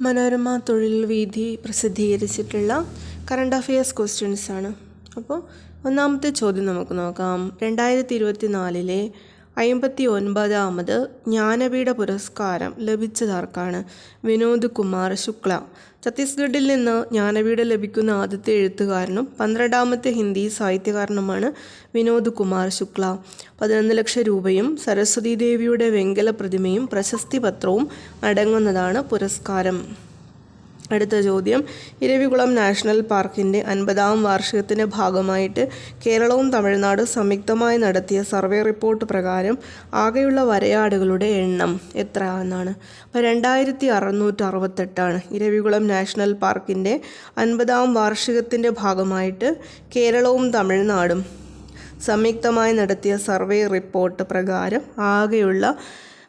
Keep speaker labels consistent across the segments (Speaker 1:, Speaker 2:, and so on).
Speaker 1: മനോരമ തൊഴിൽ വീതി പ്രസിദ്ധീകരിച്ചിട്ടുള്ള current affairs questions ആണ്. അപ്പോൾ ഒന്നാമത്തെ ചോദ്യം നമുക്ക് നോക്കാം. രണ്ടായിരത്തി ഇരുപത്തി നാലിലെ അമ്പത്തി ഒൻപതാമത് ജ്ഞാനപീഠ പുരസ്കാരം ലഭിച്ചതാർക്കാണ് വിനോദ് കുമാർ ശുക്ല. ഛത്തീസ്ഗഡിൽ നിന്ന് ജ്ഞാനപീഠം ലഭിക്കുന്ന ആദ്യത്തെ എഴുത്തുകാരനും പന്ത്രണ്ടാമത്തെ ഹിന്ദി സാഹിത്യകാരനുമാണ് വിനോദ് കുമാർ ശുക്ല. പതിനൊന്ന് ലക്ഷം രൂപയും സരസ്വതി ദേവിയുടെ വെങ്കല പ്രതിമയും പ്രശസ്തി പത്രവും അടങ്ങുന്നതാണ് പുരസ്കാരം. അടുത്ത ചോദ്യം. ഇരവികുളം നാഷണൽ പാർക്കിന്റെ അൻപതാം വാർഷികത്തിന്റെ ഭാഗമായിട്ട് കേരളവും തമിഴ്നാട് സംയുക്തമായി നടത്തിയ സർവേ റിപ്പോർട്ട് പ്രകാരം ആകെയുള്ള വരയാടുകളുടെ എണ്ണം എത്ര എന്നാണ്. അപ്പോൾ രണ്ടായിരത്തി അറുന്നൂറ്റി അറുപത്തെട്ടാണ് ഇരവികുളം നാഷണൽ പാർക്കിന്റെ അൻപതാം വാർഷികത്തിന്റെ ഭാഗമായിട്ട് കേരളവും തമിഴ്നാടും സംയുക്തമായി നടത്തിയ സർവേ റിപ്പോർട്ട് പ്രകാരം ആകെയുള്ള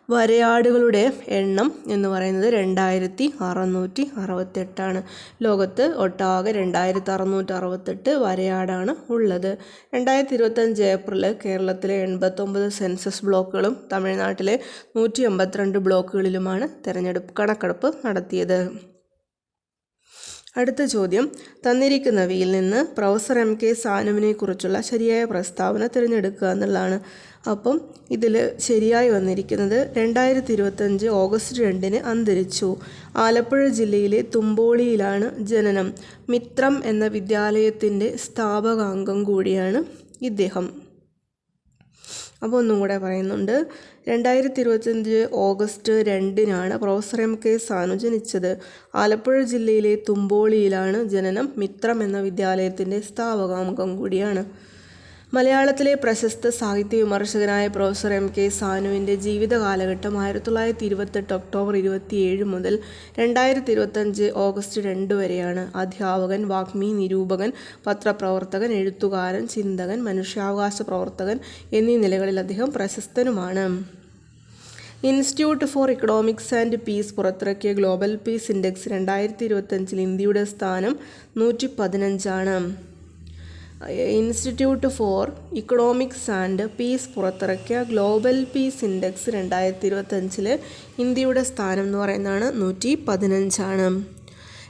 Speaker 1: വരയാടുകളുടെ എണ്ണം എന്ന് പറയുന്നത് രണ്ടായിരത്തി അറുന്നൂറ്റി അറുപത്തെട്ടാണ്. ലോകത്ത് ഒട്ടാകെ രണ്ടായിരത്തി അറുന്നൂറ്റി അറുപത്തെട്ട് വരയാടാണ് ഉള്ളത്. രണ്ടായിരത്തി ഇരുപത്തഞ്ച് ഏപ്രിൽ കേരളത്തിലെ എൺപത്തൊമ്പത് സെൻസസ് ബ്ലോക്കുകളും തമിഴ്നാട്ടിലെ നൂറ്റി എൺപത്തിരണ്ട് ബ്ലോക്കുകളിലുമാണ് തെരഞ്ഞെടുപ്പ് കണക്കെടുപ്പ് നടത്തിയത്. അടുത്ത ചോദ്യം. തന്നിരിക്കുന്നവയിൽ നിന്ന് പ്രൊഫസർ എം കെ സാനുവിനെ കുറിച്ചുള്ള ശരിയായ പ്രസ്താവന തിരഞ്ഞെടുക്കുക എന്നുള്ളതാണ്. അപ്പം ഇതിൽ ശരിയായി വന്നിരിക്കുന്നത് രണ്ടായിരത്തി ഇരുപത്തഞ്ച് ഓഗസ്റ്റ് രണ്ടിന് അന്തരിച്ചു. ആലപ്പുഴ ജില്ലയിലെ തുമ്പോളിയിലാണ് ജനനം. മിത്രം എന്ന വിദ്യാലയത്തിന്റെ സ്ഥാപകാംഗം കൂടിയാണ് ഇദ്ദേഹം. അപ്പോൾ ഒന്നും കൂടെ പറയുന്നുണ്ട്. രണ്ടായിരത്തി ഇരുപത്തഞ്ച് ഓഗസ്റ്റ് രണ്ടിനാണ് പ്രൊഫസർ എം കെ സാനു ജനിച്ചത്. ആലപ്പുഴ ജില്ലയിലെ തുമ്പോളിയിലാണ് ജനനം മിത്രം എന്ന വിദ്യാലയത്തിന്റെ സ്ഥാപകാമുഖം കൂടിയാണ്. മലയാളത്തിലെ പ്രശസ്ത സാഹിത്യ വിമർശകനായ പ്രൊഫസർ എം കെ സാനുവിന്റെ ജീവിത കാലഘട്ടം ആയിരത്തി തൊള്ളായിരത്തി ഇരുപത്തെട്ട് ഒക്ടോബർ ഇരുപത്തിയേഴ് മുതൽ രണ്ടായിരത്തി ഇരുപത്തഞ്ച് ഓഗസ്റ്റ് രണ്ട് വരെയാണ് അധ്യാപകൻ വാഗ്മി നിരൂപകൻ പത്രപ്രവർത്തകൻ എഴുത്തുകാരൻ ചിന്തകൻ മനുഷ്യാവകാശ പ്രവർത്തകൻ എന്നീ നിലകളിൽ അദ്ദേഹം പ്രശസ്തനുമാണ്. Institute for economics and peace പുറത്തിറക്കിയ ഗ്ലോബൽ പീസ് ഇൻഡെക്സ് രണ്ടായിരത്തി ഇരുപത്തഞ്ചിൽ ഇന്ത്യയുടെ സ്ഥാനം നൂറ്റി പതിനഞ്ചാണ് institute for economics and peace പുറത്തിറക്കിയ ഗ്ലോബൽ പീസ് ഇൻഡെക്സ് രണ്ടായിരത്തി ഇരുപത്തഞ്ചിൽ ഇന്ത്യയുടെ സ്ഥാനം എന്ന് പറയുന്നതാണ് നൂറ്റി പതിനഞ്ചാണ്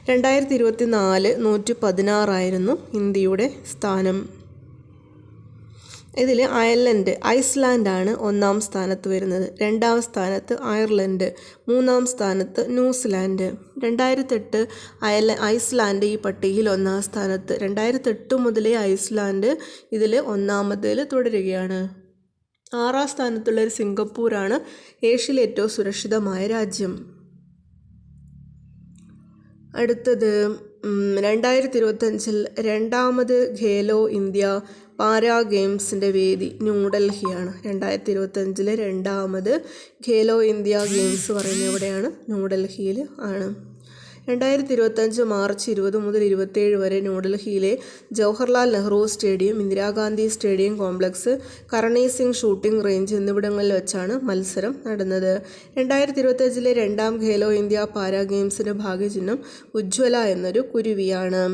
Speaker 1: രണ്ടായിരത്തി ഇരുപത്തി നാല് നൂറ്റി പതിനാറായിരുന്നു ഇന്ത്യയുടെ സ്ഥാനം. ഇതിൽ അയർലൻഡ് ഐസ്ലാൻഡാണ് ഒന്നാം സ്ഥാനത്ത് വരുന്നത്. രണ്ടാം സ്ഥാനത്ത് അയർലൻഡ് മൂന്നാം സ്ഥാനത്ത് ന്യൂസിലാൻഡ്. രണ്ടായിരത്തെട്ട് അയർല ഐസ്ലാൻഡ് ഈ പട്ടികയിൽ ഒന്നാം സ്ഥാനത്ത്. രണ്ടായിരത്തെട്ട് മുതലേ ഐസ്ലാൻഡ് ഇതിൽ ഒന്നാമതിൽ തുടരുകയാണ്. ആറാം സ്ഥാനത്തുള്ള ഒരു സിംഗപ്പൂരാണ് ഏഷ്യയിലെ ഏറ്റവും സുരക്ഷിതമായ രാജ്യം. അടുത്തത് രണ്ടായിരത്തി ഇരുപത്തഞ്ചിൽ രണ്ടാമത് ഖേലോ ഇന്ത്യ പാരാ ഗെയിംസിന്റെ വേദി ന്യൂഡൽഹിയാണ്. രണ്ടായിരത്തി ഇരുപത്തഞ്ചിലെ രണ്ടാമത് ഖേലോ ഇന്ത്യ ഗെയിംസ് പറയുന്നത് എവിടെയാണ്? ന്യൂഡൽഹിയിൽ ആണ്. രണ്ടായിരത്തി ഇരുപത്തഞ്ച് മാർച്ച് ഇരുപത് മുതൽ ഇരുപത്തേഴ് വരെ ന്യൂഡൽഹിയിലെ Jawaharlal Nehru stadium Indira Gandhi stadium complex Karni Singh shooting range എന്നിവിടങ്ങളിൽ വെച്ചാണ് മത്സരം നടന്നത്. രണ്ടായിരത്തി ഇരുപത്തഞ്ചിലെ രണ്ടാം ഖേലോ ഇന്ത്യ പാരാ ഗെയിംസിന്റെ ഭാഗ്യചിഹ്നം ഉജ്ജ്വല എന്നൊരു കുരുവിയാണ്.